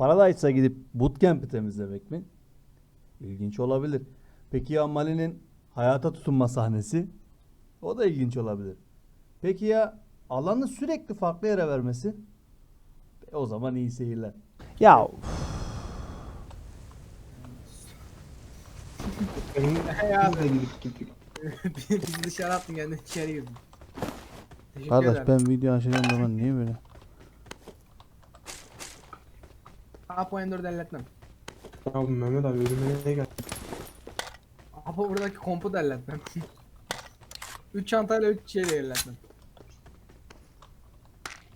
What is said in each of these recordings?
Paradise'a gidip bootcamp'i temizlemek mi? İlginç olabilir. Peki ya Mali'nin hayata tutunma sahnesi? O da ilginç olabilir. Peki ya alanı sürekli farklı yere vermesi? E, o zaman iyi seyirler. Ya Biz de gidip gittik. Bizi dışarı attın kendin içeri girdin. Teşekkür kardeş ederim. ben video açacağım zaman niye böyle? Apo M4 elletmem. Ya Mehmet abi ölümüne ne geldi? Apo buradaki kompu da elletmem. 3 çantayla 3 şeyle elletmem.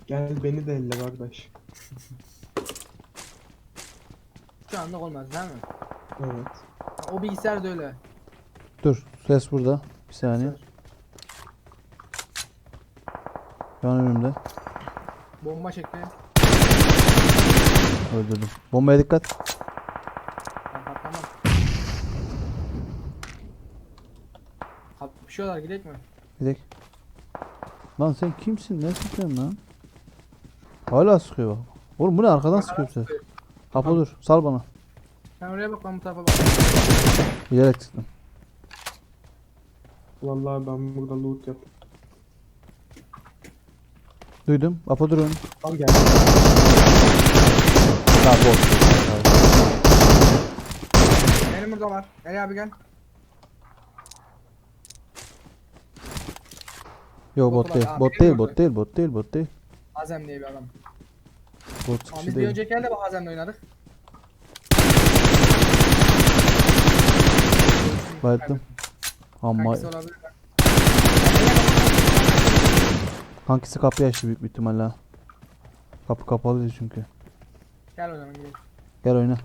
Gel beni de elle kardeş. Şu anda olmaz değil mi? Evet. O bilgisayar da öyle. Dur ses burada. Bir saniye. Şu an önümde. Bomba çekti. Öldürdüm. Bombaya dikkat. Ben patlamam. Kapışıyorlar gidelim mi? Gidelim. Lan sen kimsin? Ne sıkıyorsun lan? Hala sıkıyor bak. Oğlum bu ne arkadan sıkıyor sen. Apo dur. Sal bana. Sen oraya bak ben bu tarafa bak. Bilerek sıktım. Vallahi ben burada loot yap. Duydum. Apo dur oğlum. Tam gel. Ha bot. Benim burada var. Gel abi gel. Yok Botu bot var. değil. Aa, Bot benim değil, bot değil, bot değil, bot değil. Azem diye bir adam. Bot Ama sıkışı biz bir değil. önceki elde bu Azem'le oynadık. Bayıldım. Ama Kankisi olabilir. kankisi kapıyı açtı büyük bir ihtimalle. ha. Kapı kapalıydı çünkü. Gel o zaman gidelim. Gel oyna.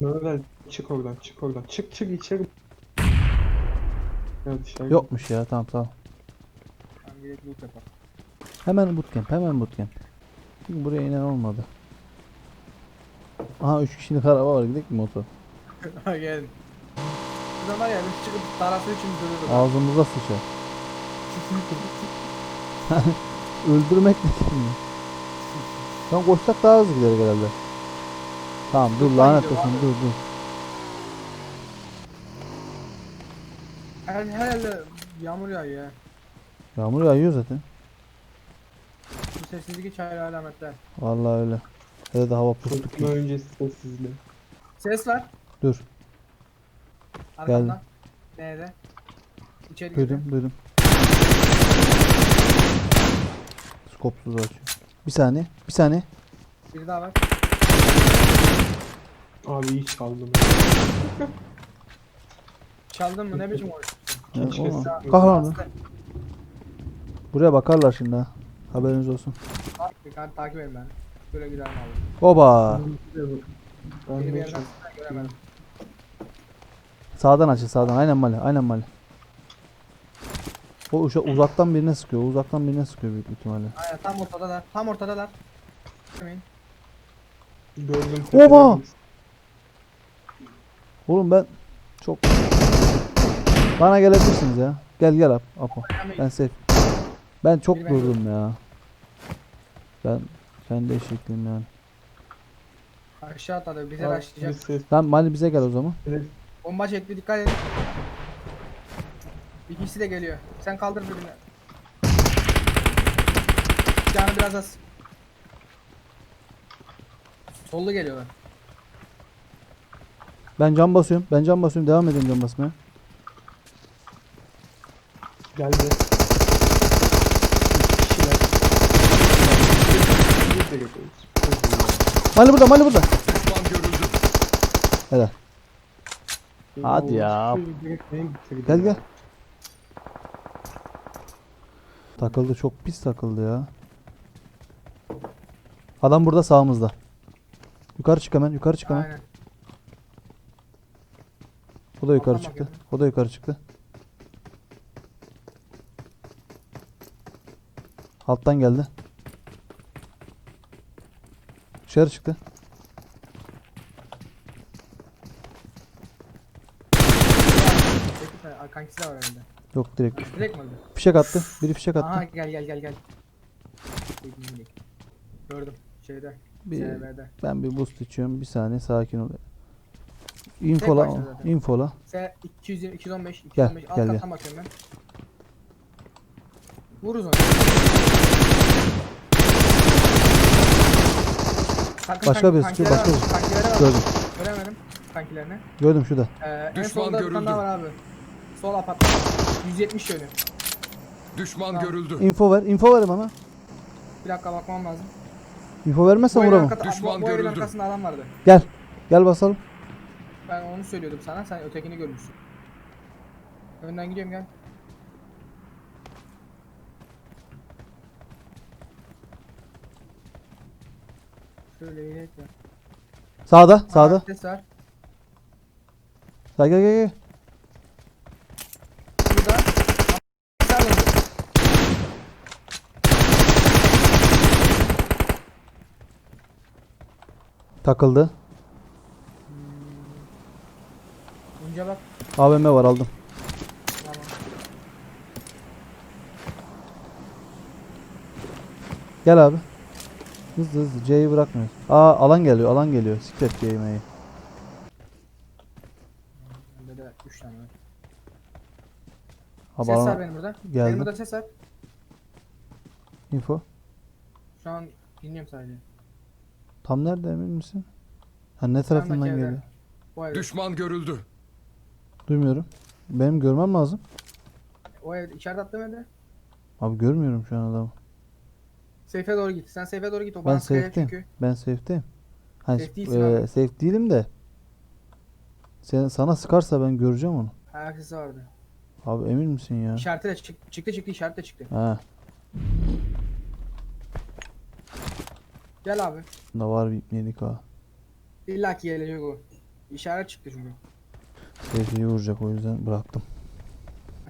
Mehmet çık oradan çık oradan. Çık çık içeri. Ya dışarı. Yokmuş ya tamam tamam. Tamam gidelim loot yapalım. Hemen bootcamp, hemen bootcamp. Çünkü buraya inen olmadı. Aha 3 kişilik araba var gidelim mi motor? Ha gelin. Buradan var ya biz çıkıp tarafı için dururuz. Ağzımıza sıçar. Öldürmek ne şimdi? Lan koşsak daha hızlı gider herhalde. Tamam dur lanet olsun dur dur. Her, her yerde yağmur yağıyor ya. Yağmur yağıyor zaten. Bu sessizlik hiç hayra alametler. Vallahi öyle. Hele de hava pustuk Fırtına ki. öncesi sessizliği. Ses var. Dur Arkamdan. Nerede? İçeri girdi. duydum duydum. Skopsuz açıyor. Bir saniye bir saniye. Biri daha var. Abi iyi çaldım. Çaldın mı ne biçim oyun? Keşke sıkmayayım. Kalk lan. Buraya bakarlar şimdi ha. Haberiniz olsun. Bak bir takip edin ben. Böyle gidelim abi. Oba. Ben Biri bir de yerden sıkar, göremedim. Sağdan açıl sağdan. Aynen Mali. Aynen Mali. O uşa- uzaktan birine sıkıyor. Uzaktan birine sıkıyor büyük ihtimalle. Aynen tam ortadalar. Tam ortadalar. Demeyin. Gördüm. Oba! Oğlum ben çok bana gelebilirsiniz ya. Gel gel Ap Apo. Ben safe. Ben çok Biri ben durdum ya. Ben kendi eşekliğim yani. Aşağı atladı. Bize bir ses. Tamam Mali bize gel o zaman. Bomba çekti dikkat edin. İkisi de geliyor. Sen kaldır birini. Canı biraz az. Sollu geliyorlar. Ben cam basıyorum. Ben cam basıyorum. Devam edin cam basmaya. Geldi. Kişiler. Bir de iyi. Mali burada. Mali burada. Helal. Hadi ya. Beni bitirdi Gel gel. Takıldı. Çok pis takıldı ya. Adam burada sağımızda. Yukarı çık hemen. Yukarı çık hemen. Aynen. O da yukarı çıktı. O da yukarı çıktı. Alttan geldi. Dışarı çıktı. Kankisi de var önünde. Yok direkt. Direkt mi öldü? Fişek attı. Biri fişek attı. Aha gel gel gel gel. Gördüm şeyde. Bir, SV'de. ben bir boost içiyorum. Bir saniye sakin ol. Infola. Infola. S 220 215 Gel, 215 alt gel, gel. kattan bakıyorum ben. Vururuz onu. Sakın Başka birisi, kankilere başka birisi. Gördüm. Göremedim kankilerini. Gördüm şurada. Ee, en Düşman solda bir görüldü. tane daha var abi. Sol apartman. 170 yönü. Düşman Tamam. görüldü. Info ver. Info ver bana. Bir dakika bakmam lazım. Info vermezsen evin, vuramam. Düşman bu evin görüldü. arkasında adam vardı. Gel. Gel basalım. Ben onu söylüyordum sana. Sen ötekini görmüşsün. Önden gidiyorum gel. Şöyle ilerlet ya. Sağda. Sağda. Ses var. Gel gel. gel. Burada. Sağ olun. Takıldı. Önce bak. AVM var aldım. Tamam. Gel abi. Hızlı hızlı. C'yi bırakmıyoruz. Aa alan geliyor. Alan geliyor. Siklet C'yi M'yi. Bende de 3 tane var. Ha, Ses var benim burada. Geldi. Benim burada ses var. Info. Şu an dinliyorum sadece. Tam nerede emin misin? Ha ne tarafından evde. geliyor? O evde. Düşman görüldü. Duymuyorum. Benim görmem lazım. O evde. İçeride attım evde. Abi görmüyorum şu an adamı. Seyfe doğru git. Sen seyfe doğru git. O Ben safe'teyim. çünkü. Ben safe'teyim. Hani Safe e, safe değilim de. Sen sana sıkarsa ben göreceğim onu. Sesi vardı. Abi emin misin ya? İşareti de çık çıktı çıktı işaret de çıktı. Ha. Gel abi. Bunda var bir ipnelik ha. İlla ki gelecek o. İşaret çıktı çünkü. Safe'yi vuracak o yüzden bıraktım.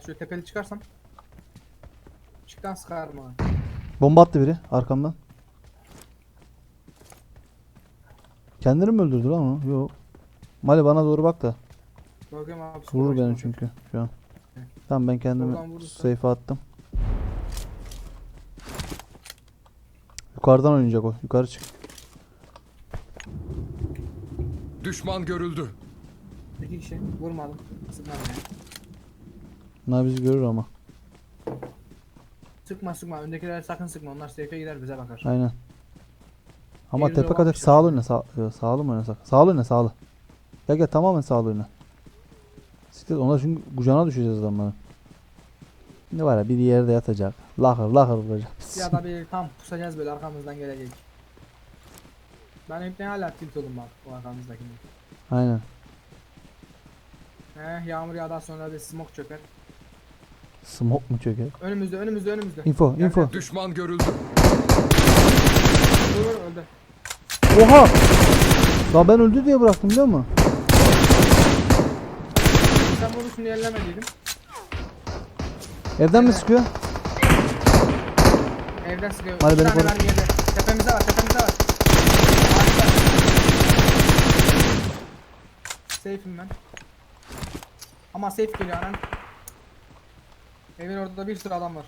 Şöyle tepeli çıkarsam. Çıktan sıkarım ha. Bomba attı biri arkamdan. Kendini mi öldürdü lan onu? Yok. Mali bana doğru bak da. Bakıyorum abi. Vurur beni çünkü şu an. Tamam ben kendimi safe'e attım. Yukarıdan oynayacak o. Yukarı çık. Düşman görüldü. İki kişi. Vurmadım. Sıkmadım ya. Bunlar bizi görür ama. Sıkma sıkma. Öndekiler sakın sıkma. Onlar safe'e gider bize bakar. Aynen. Ama Diğeri de tepe varmış sağlı oyna. Sağ, e, sağlı mı oynasak? Sağlı oyna sağlı. Gel gel tamamen sağlı oyna. Siktir ona çünkü kucağına düşeceğiz adamların. Ne var ya bir yerde yatacak. Lahır lahır vuracak. Ya da bir tam pusacağız böyle arkamızdan gelecek. Ben hep ne hala tilt oldum bak o arkamızdakini. Aynen. He yağmur yağdan sonra bir smoke çöker. Smoke mu çöker? Önümüzde önümüzde önümüzde. Info Gel, info. Düşman görüldü. Vur öldü. Oha! Lan ben öldü diye bıraktım biliyor musun? Sen bunu şimdi ellemediydin. Evden mi sıkıyor? Evden sıkıyor. Hadi beni koru. Tepemizde var tepemizde var. Safe'im ben. Ama safe geliyor anan. Evin orada bir sürü adam var.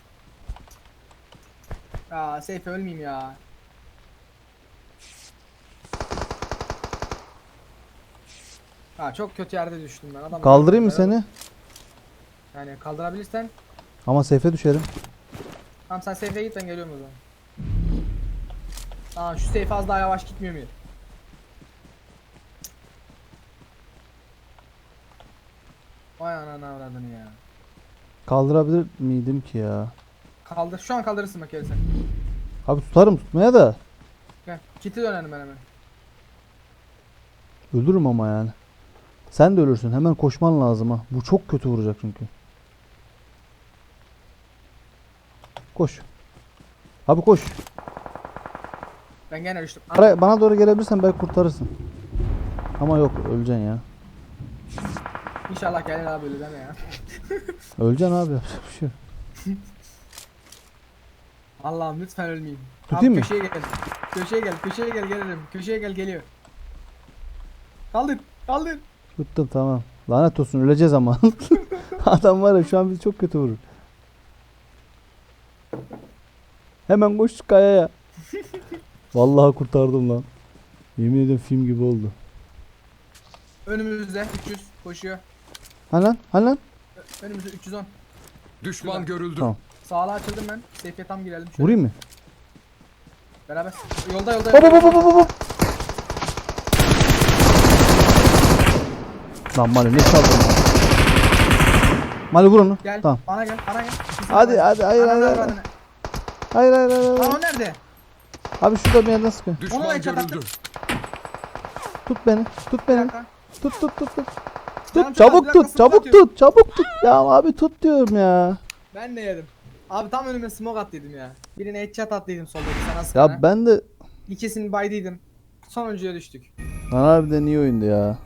Ya safe ölmeyeyim ya. Ha çok kötü yerde düştüm ben. Adam Kaldırayım mı seni? Yani kaldırabilirsen. Ama safe'e düşerim. Tamam sen safe'e git ben geliyorum o zaman. Tamam şu safe az daha yavaş gitmiyor mu? Vay anana avradını ya. Kaldırabilir miydim ki ya? Kaldır. Şu an kaldırırsın bak sen. Abi tutarım tutmaya da. Gel. Kiti dönelim ben hemen. Ölürüm ama yani. Sen de ölürsün. Hemen koşman lazım ha. Bu çok kötü vuracak çünkü. Koş. Abi koş. Ben gene düştüm. Ara, bana doğru gelebilirsen belki kurtarırsın. Ama yok öleceksin ya. İnşallah gelir abi öyle deme ya. Öleceksin abi yapacak bir şey yok. Allah'ım lütfen ölmeyeyim. Tutayım abi, mı? Köşeye gel. Köşeye gel. Köşeye gel gelirim. Köşeye gel geliyor. Kaldır. Kaldır. Tuttum tamam. Lanet olsun öleceğiz ama. Adam var ya şu an bizi çok kötü vurur. Hemen koş kayaya. Vallahi kurtardım lan. Yemin ederim film gibi oldu. Önümüzde 300 koşuyor. Hani lan? Hani lan? Ö- Önümüzde 310. Düşman görüldü. Tamam. Sağlığa açıldım ben. Safe'e tam girelim. Şöyle. Vurayım mı? Beraber. Yolda yolda. Hop hop hop hop hop, hop. Lan Mali ne çaldın lan? Mali vur onu. Gel. Tamam. Bana gel. Bana gel. Hadi hadi hayır hayır Ananı hayır. Hayır hayır hayır. O nerede? Abi şurada bir yerden sıkıyor. Onu Düşman headshot attım. görüldü. Tut beni. Tut beni. dakika. Tut tut tut tut. Tut çabuk tut çabuk tut çabuk tut. Ya abi tut diyorum ya. Ben de yedim. Abi tam önüme smoke attıydım ya. Birine headshot attıydım soldaki sana sıkana. Ya ben de İkisini baydıydım. Sonuncuya düştük. lan harbiden iyi oyundu ya.